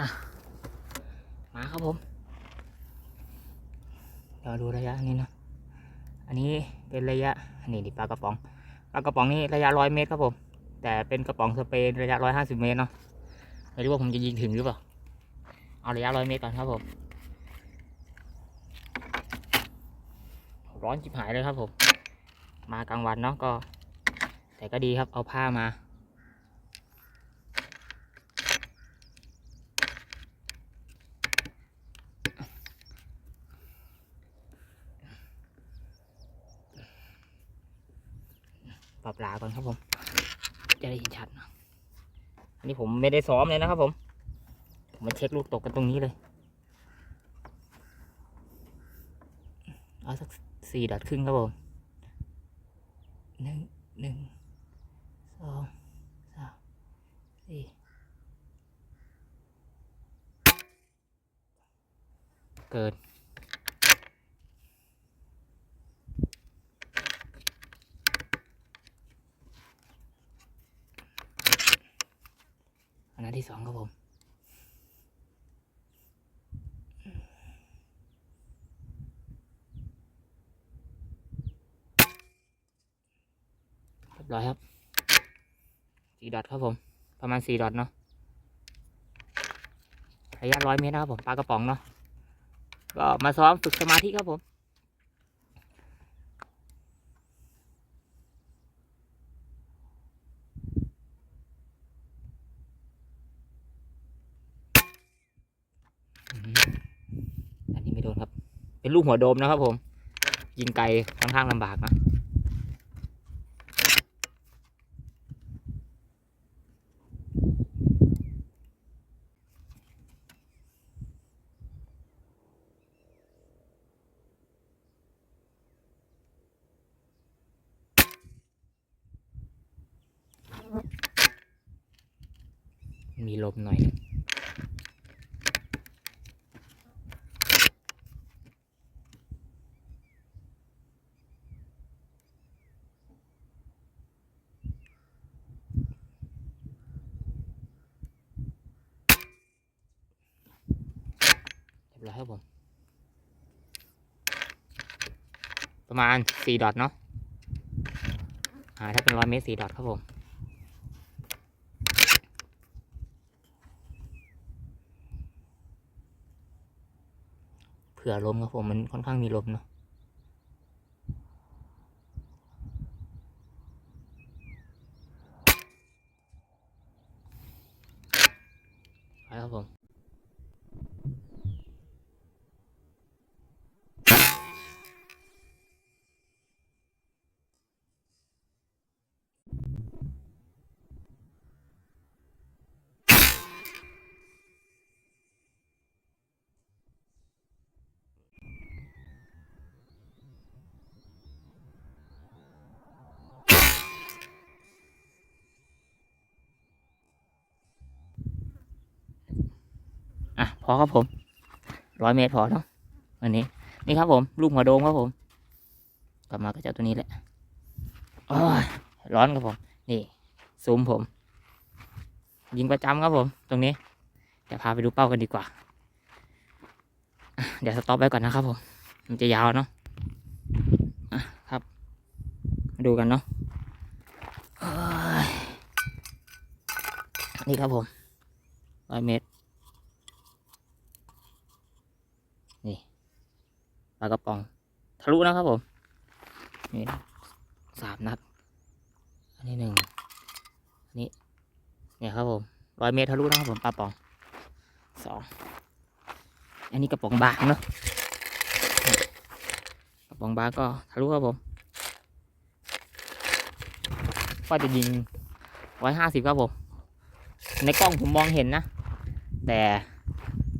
อะ มาครับผมเดี๋ยวดูระยะนี้นะ อันนี้เป็นระยะนี่ดิปลากระป๋อง ปลากระป๋องนี่ระยะร้อยเมตรครับผม แต่เป็นกระป๋องสเปรย์ระยะร้อยห้าสิบเมตรเนาะ ไม่รู้ว่าผมจะยิงถึงหรือเปล่า เอาระยะร้อยเมตรก่อนครับผม ร้อนจิบหายเลยครับผม มากลางวันเนาะก็ แต่ก็ดีครับ เอาผ้ามา ปรับลาก่อนครับผม จะได้เห็นชัดนะอันนี้ผมไม่ได้ซ้อมเลยนะครับผม ผมมาเช็คลูกตกกันตรงนี้เลย เอาสักสี่ดอทครึ่งครับผมหนึ่งหนึ่งสองสามสี่เกิน นัดที่สองครับผมเรียบร้อยครับสี่ดอทครับผม ประมาณสี่ดอทเนาะระยะร้อยเมตรนะครับผมปลากระป๋องเนาะก็มาซ้อมฝึกสมาธิครับผม อืมอันนี้ไม่โดนครับ เป็นลูกหัวโดมนะครับผม ยิงไกลค่อนข้างลำบากนะมีลมหน่อยนึง เรียบร้อยครับผม ประมาณสี่ดอทเนาะอ่าถ้าเป็นร้อยเมตรสี่ดอทครับผมเผื่อลมครับผมมันค่อนข้างมีลมเนาะครับผม พอครับผมร้อยเมตรพอเนาะอันนี้ นี่ครับผม ลูกหัวโดมครับผม กลับมาก็จะเอาตัวนี้แหละอ้ยร้อนครับผม นี่ซูมผม ยิงประจำครับผม ตรงนี้เดี๋ยวพาไปดูเป้ากันดีกว่า เดี๋ยวสต็อปไว้ก่อนนะครับผม มันจะยาวเนาะะครับ มาดูกันเนาะนี่ครับผมร้อยเมตร นี่ปลากระป๋อง ทะลุนะครับผม นี่สามนัด อันนี้หนึ่งอันนี้ เนี่ยครับผมร้อยเมตรทะลุนะครับผมปลาป๋องสองอันนี้กระป๋องบางเนาะกระป๋องบางก็ทะลุครับผมก็จะยิงร้อยห้าสิบครับผม ในกล้องผมมองเห็นนะ แต่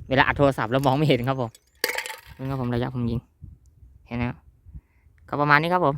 เวลาอัดโทรศัพท์แล้วมองไม่เห็นครับผมนี่ครับผมระยะผมยิง เห็นไหมครับก็ประมาณนี้ครับผม